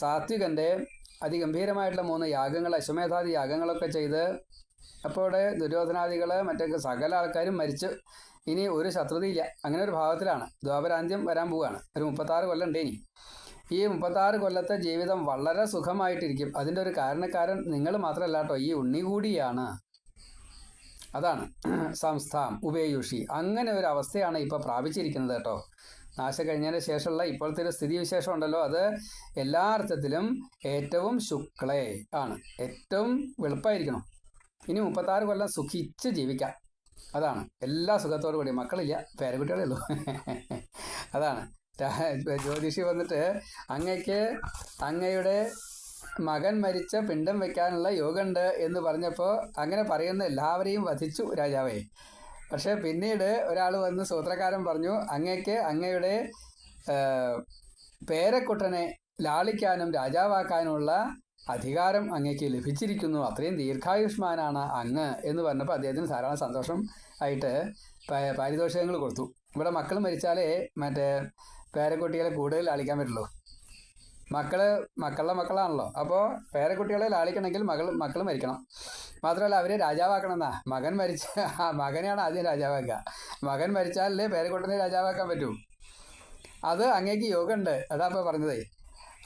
സാത്വികന്റെ അതിഗംഭീരമായിട്ടുള്ള മൂന്ന് യാഗങ്ങൾ അശ്വമേധാദി യാഗങ്ങളൊക്കെ ചെയ്ത് അപ്പോൾ ദുര്യോധനാദികൾ മറ്റൊക്കെ സകല ആൾക്കാരും മരിച്ചു ഇനി ഒരു ശത്രുതയില്ല അങ്ങനെ ഒരു ഭാവത്തിലാണ്. ദ്വാപരാന്ത്യം വരാൻ പോവുകയാണ്. ഒരു മുപ്പത്താറ് കൊല്ലം ഉണ്ട് ഇനി ഈ മുപ്പത്താറ് കൊല്ലത്തെ ജീവിതം വളരെ സുഖമായിട്ടിരിക്കും. അതിന്റെ ഒരു കാരണക്കാരൻ നിങ്ങൾ മാത്രമല്ല കേട്ടോ. ഈ ഉണ്ണി കൂടിയാണ്. അതാണ്. സംസ്ഥാം ഉപേയുഷി അങ്ങനെ ഒരു അവസ്ഥയാണ് ഇപ്പോൾ പ്രാപിച്ചിരിക്കുന്നത് കേട്ടോ. നാശം കഴിഞ്ഞതിന് ശേഷമുള്ള ഇപ്പോഴത്തെ ഒരു സ്ഥിതിവിശേഷം ഉണ്ടല്ലോ. അത് എല്ലാ അർത്ഥത്തിലും ഏറ്റവും ശുക്ലേ ആണ്. ഏറ്റവും വെളുപ്പായിരിക്കണം. ഇനി മുപ്പത്താറ് കൊല്ലം സുഖിച്ച് ജീവിക്കാം. അതാണ്. എല്ലാ സുഖത്തോടു കൂടി. മക്കളില്ല. പേരക്കുട്ടികളേ ഉള്ളൂ. അതാണ്. ജ്യോതിഷി വന്നിട്ട് അങ്ങയ്ക്ക് അങ്ങയുടെ മകൻ മരിച്ച പിണ്ടം വെക്കാനുള്ള യോഗമുണ്ട് എന്ന് പറഞ്ഞപ്പോൾ അങ്ങനെ പറയുന്ന എല്ലാവരെയും വധിച്ചു രാജാവേ. പക്ഷെ പിന്നീട് ഒരാൾ വന്ന് സൂത്രക്കാരൻ പറഞ്ഞു അങ്ങയ്ക്ക് അങ്ങയുടെ പേരക്കുട്ടനെ ലാളിക്കാനും രാജാവാക്കാനുമുള്ള അധികാരം അങ്ങയ്ക്ക് ലഭിച്ചിരിക്കുന്നു. അത്രയും ദീർഘായുഷ്മാനാണ് അങ്ങ് എന്ന് പറഞ്ഞപ്പോൾ അദ്ദേഹത്തിന് ധാരാളം സന്തോഷം ആയിട്ട് പാരിതോഷികങ്ങൾ കൊടുത്തു. ഇവിടെ മക്കൾ മരിച്ചാലേ മറ്റേ പേരക്കുട്ടികളെ കൂടുതൽ ലാളിക്കാൻ പറ്റുള്ളൂ. മക്കൾ മക്കളുടെ മക്കളാണല്ലോ. അപ്പോൾ പേരക്കുട്ടികളെ ലാളിക്കണമെങ്കിൽ മകൾ മക്കൾ മരിക്കണം. മാത്രമല്ല അവരെ രാജാവാക്കണമെന്നാ. മകൻ മരിച്ച മകനെയാണ് ആദ്യം രാജാവാക്കുക. മകൻ മരിച്ചാലല്ലേ പേരക്കുട്ടനെ രാജാവാക്കാൻ പറ്റൂ. അത് അങ്ങേക്ക് യോഗമുണ്ട് അതാ ഇപ്പോൾ പറഞ്ഞതേ.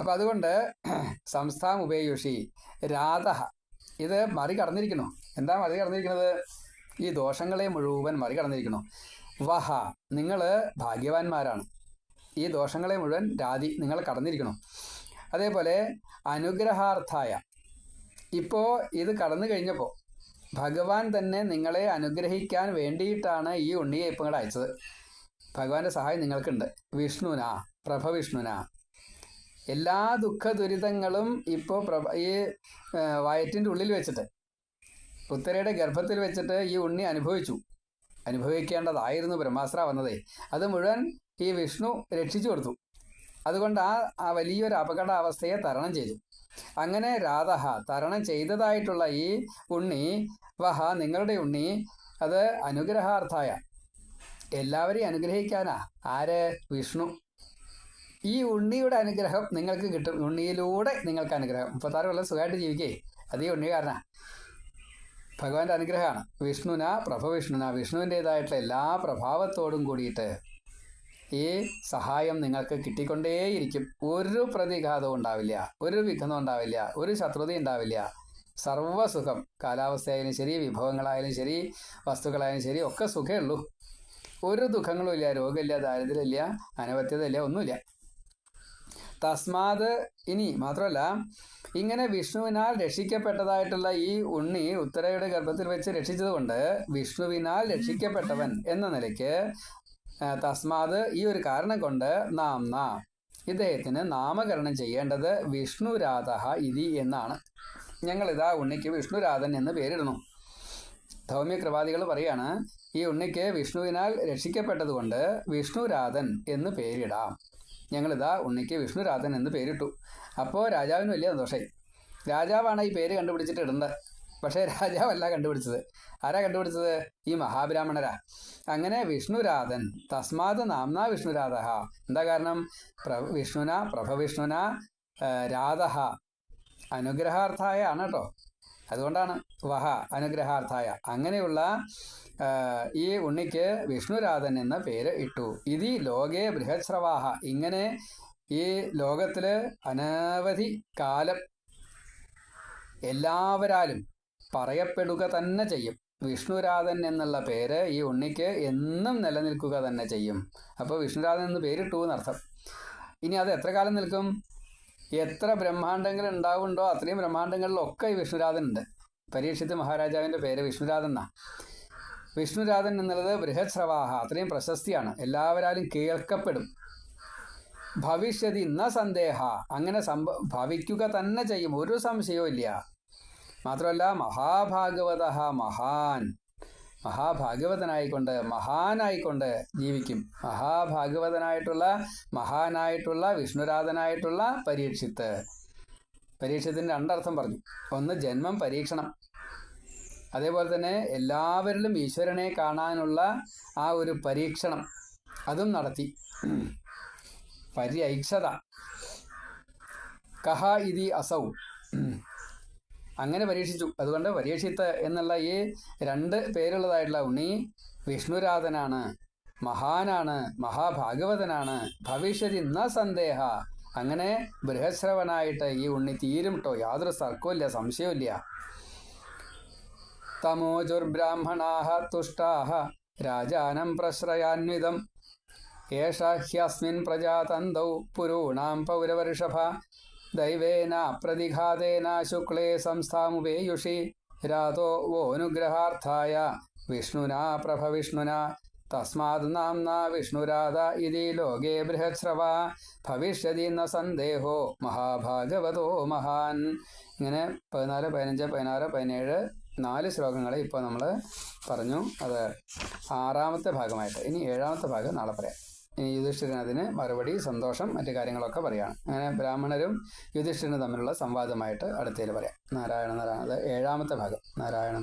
അപ്പം അതുകൊണ്ട് സംസ്ഥാന ഉപേയുഷി രാധ. ഇത് മറികടന്നിരിക്കണു എന്താ മറികടന്നിരിക്കുന്നത്? ഈ ദോഷങ്ങളെ മുഴുവൻ മറികടന്നിരിക്കണു വഹ നിങ്ങൾ ഭാഗ്യവാന്മാരാണ്. ഈ ദോഷങ്ങളെ മുഴുവൻ രാതി നിങ്ങൾ കടന്നിരിക്കണം. അതേപോലെ അനുഗ്രഹാർത്ഥായ. ഇപ്പോൾ ഇത് കടന്നു കഴിഞ്ഞപ്പോൾ ഭഗവാൻ തന്നെ നിങ്ങളെ അനുഗ്രഹിക്കാൻ വേണ്ടിയിട്ടാണ് ഈ ഉണ്ണിയെ ഇപ്പം നിങ്ങൾ അയച്ചത്. ഭഗവാന്റെ സഹായം നിങ്ങൾക്കുണ്ട്. വിഷ്ണുന പ്രഭവിഷ്ണുനാ. എല്ലാ ദുഃഖ ദുരിതങ്ങളും ഇപ്പോൾ പ്രഭ ഈ വയറ്റിന്റെ ഉള്ളിൽ വെച്ചിട്ട് ഉത്തരയുടെ ഗർഭത്തിൽ വെച്ചിട്ട് ഈ ഉണ്ണി അനുഭവിച്ചു. അനുഭവിക്കേണ്ടതായിരുന്നു ബ്രഹ്മാസ്ത്ര വന്നതേ. അത് മുഴുവൻ ഈ വിഷ്ണു രക്ഷിച്ചു കൊടുത്തു. അതുകൊണ്ട് ആ ആ വലിയൊരു അപകടാവസ്ഥയെ തരണം ചെയ്തു. അങ്ങനെ രാധഹ തരണം ചെയ്തതായിട്ടുള്ള ഈ ഉണ്ണി വഹ നിങ്ങളുടെ ഉണ്ണി അത് അനുഗ്രഹാർത്ഥായ. എല്ലാവരെയും അനുഗ്രഹിക്കാനാ. ആര്? വിഷ്ണു. ഈ ഉണ്ണിയുടെ അനുഗ്രഹം നിങ്ങൾക്ക് കിട്ടും. ഉണ്ണിയിലൂടെ നിങ്ങൾക്ക് അനുഗ്രഹം. മുപ്പത്താറ് കൊല്ലം സുഖമായിട്ട് ജീവിക്കേ. അത് ഈ ഉണ്ണി കാരണ ഭഗവാന്റെ അനുഗ്രഹമാണ്. വിഷ്ണുന പ്രഭവിഷ്ണുന. വിഷ്ണുവിന്റെതായിട്ടുള്ള എല്ലാ പ്രഭാവത്തോടും കൂടിയിട്ട് ഈ സഹായം നിങ്ങൾക്ക് കിട്ടിക്കൊണ്ടേയിരിക്കും. ഒരു പ്രതിഘാതവും ഉണ്ടാവില്ല. ഒരു വിഘ്നം ഉണ്ടാവില്ല. ഒരു ശത്രുത ഉണ്ടാവില്ല. സർവസുഖം. കാലാവസ്ഥയായാലും ശരി വിഭവങ്ങളായാലും ശരി വസ്തുക്കളായാലും ശരി ഒക്കെ സുഖമേ ഉള്ളൂ. ഒരു ദുഃഖങ്ങളും ഇല്ല രോഗമില്ല ദാരിദ്ര്യമില്ല അനവത്യതയില്ല ഒന്നുമില്ല. തസ്മാത് ഇനി മാത്രമല്ല ഇങ്ങനെ വിഷ്ണുവിനാൽ രക്ഷിക്കപ്പെട്ടതായിട്ടുള്ള ഈ ഉണ്ണി ഉത്തരയുടെ ഗർഭത്തിൽ വെച്ച് രക്ഷിച്ചതുകൊണ്ട് വിഷ്ണുവിനാൽ രക്ഷിക്കപ്പെട്ടവൻ എന്ന നിലയ്ക്ക് തസ്മാത് ഈ ഒരു കാരണം കൊണ്ട് നാംന ഇദ്ദേഹത്തിന് നാമകരണം ചെയ്യേണ്ടത് വിഷ്ണുരാധ ഇതി എന്നാണ്. ഞങ്ങൾ ഇതാ ഉണ്ണിക്ക് വിഷ്ണുരാധൻ എന്ന് പേരിടുന്നു. ധൗമ്യകൃപാദികൾ പറയാണ് ഈ ഉണ്ണിക്ക് വിഷ്ണുവിനാൽ രക്ഷിക്കപ്പെട്ടതുകൊണ്ട് വിഷ്ണുരാധൻ എന്ന് പേരിടാം. ഞങ്ങളിതാ ഉണ്ണിക്ക് വിഷ്ണുരാധൻ എന്ന് പേരിട്ടു. അപ്പോൾ രാജാവിന് വലിയ സന്തോഷമായി. രാജാവാണ് ഈ പേര് കണ്ടുപിടിച്ചിട്ട് ഇടേണ്ടത് പക്ഷേ രാജാവല്ല കണ്ടുപിടിച്ചത്. ആരാ കണ്ടുപിടിച്ചത്? ഈ മഹാബ്രാഹ്മണരാ. അങ്ങനെ വിഷ്ണുരാധൻ തസ്മാത് നാംന വിഷ്ണുരാധ. എന്താ കാരണം? പ്ര വിഷ്ണുന പ്രഭവിഷ്ണുന രാധ. അനുഗ്രഹാർത്ഥായ ആണ് കേട്ടോ. അതുകൊണ്ടാണ് വഹ അനുഗ്രഹാർത്ഥായ. അങ്ങനെയുള്ള ഈ ഉണ്ണിക്ക് വിഷ്ണുരാധൻ എന്ന പേര് ഇട്ടു. ഇത് ലോകേ ബൃഹത്സ്രവാഹ ഇങ്ങനെ ഈ ലോകത്തിൽ അനവധി കാലം എല്ലാവരാലും പറയപ്പെടുക തന്നെ ചെയ്യും. വിഷ്ണുരാധൻ എന്നുള്ള പേര് ഈ ഉണ്ണിക്ക് എന്നും നിലനിൽക്കുക തന്നെ ചെയ്യും. അപ്പോൾ വിഷ്ണുരാധൻ എന്ന് പേരിട്ടു എന്നർത്ഥം. ഇനി അത് എത്ര കാലം നിൽക്കും? എത്ര ബ്രഹ്മാണ്ടങ്ങൾ ഉണ്ടാവുണ്ടോ അത്രയും ബ്രഹ്മാണ്ടങ്ങളിലൊക്കെ ഈ വിഷ്ണുരാധൻ ഉണ്ട്. പരീക്ഷിത് മഹാരാജാവിന്റെ പേര് വിഷ്ണുരാധൻ എന്നാ. വിഷ്ണുരാധൻ എന്നുള്ളത് ബൃഹസ്രവാഹ അത്രയും പ്രശസ്തിയാണ്. എല്ലാവരും കേൾക്കപ്പെടും. ഭവിഷ്യതി ന സന്ദേഹ അങ്ങനെ സംഭ ഭവിക്കുക തന്നെ ചെയ്യും. ഒരു സംശയവും ഇല്ല. മാത്രമല്ല മഹാഭാഗവത മഹാൻ. മഹാഭാഗവതനായിക്കൊണ്ട് മഹാനായിക്കൊണ്ട് ജീവിക്കും. മഹാഭാഗവതനായിട്ടുള്ള മഹാനായിട്ടുള്ള വിഷ്ണുരാധനായിട്ടുള്ള പരീക്ഷിത്ത്. പരീക്ഷത്തിന്റെ രണ്ടർത്ഥം പറഞ്ഞു. ഒന്ന് ജന്മം പരീക്ഷണം. അതേപോലെ തന്നെ എല്ലാവരിലും ഈശ്വരനെ കാണാനുള്ള ആ ഒരു പരീക്ഷണം. അതും നടത്തി. പര്യൈക്ഷത കഹ ഇതി അസൗ. അങ്ങനെ പരീക്ഷിച്ചു. അതുകൊണ്ട് പരീക്ഷിത്ത് എന്നുള്ള ഈ രണ്ട് പേരുള്ളതായിട്ടുള്ള ഉണ്ണി വിഷ്ണുരാധനാണ് മഹാനാണ് മഹാഭാഗവതനാണ് ഭവിഷ്യതി ന സന്ദേഹ. അങ്ങനെ ബൃഹസ്രവനായിട്ട് ഈ ഉണ്ണി തീരും കേട്ടോ യാതൊരു തർക്കമില്ല സംശയമില്ല തമോജുർബ്രാഹ്മണാः തുഷ്ടാഹ രാജാനം പ്രശ്രയാന്വിതം. ഏഷ ഹ്യസ്മിൻ പ്രജാതന്തൗ പുരൂണാം പൗരവർഷഭ. ദൈവേന പ്രതിഘാതേന ശുക്ലേ സംസ്ഥാമുപേയുഷി. രാതോ വോനുഗ്രഹാർത്ഥായ. വിഷ്ണുനാ പ്രഭവിഷ്ണുന തസ്മാത് നാംന വിഷ്ണുരാധ ഇതി ലോകേ ബൃഹത്സ്രവ ഭവിഷ്യതി ന സന്ദേഹോ. മഹാഭാഗവതോ മഹാൻ. ഇങ്ങനെ പതിനാല് പതിനഞ്ച് പതിനാറ് പതിനേഴ് നാല് ശ്ലോകങ്ങളെ ഇപ്പോൾ നമ്മൾ പറഞ്ഞു. അത് ആറാമത്തെ ഭാഗമായിട്ട്. ഇനി ഏഴാമത്തെ ഭാഗം നാളെ പറയാം. യുധിഷ്ഠിരൻ അതിന് മറുപടി സന്തോഷം മറ്റു കാര്യങ്ങളൊക്കെ പറയാണ് അങ്ങനെ ബ്രാഹ്മണരും യുധിഷ്ഠിരനും തമ്മിലുള്ള സംവാദമായിട്ട് അടുത്തതിൽ പറയാം. നാരായണ നാരായണ ഏഴാമത്തെ ഭാഗം. നാരായണ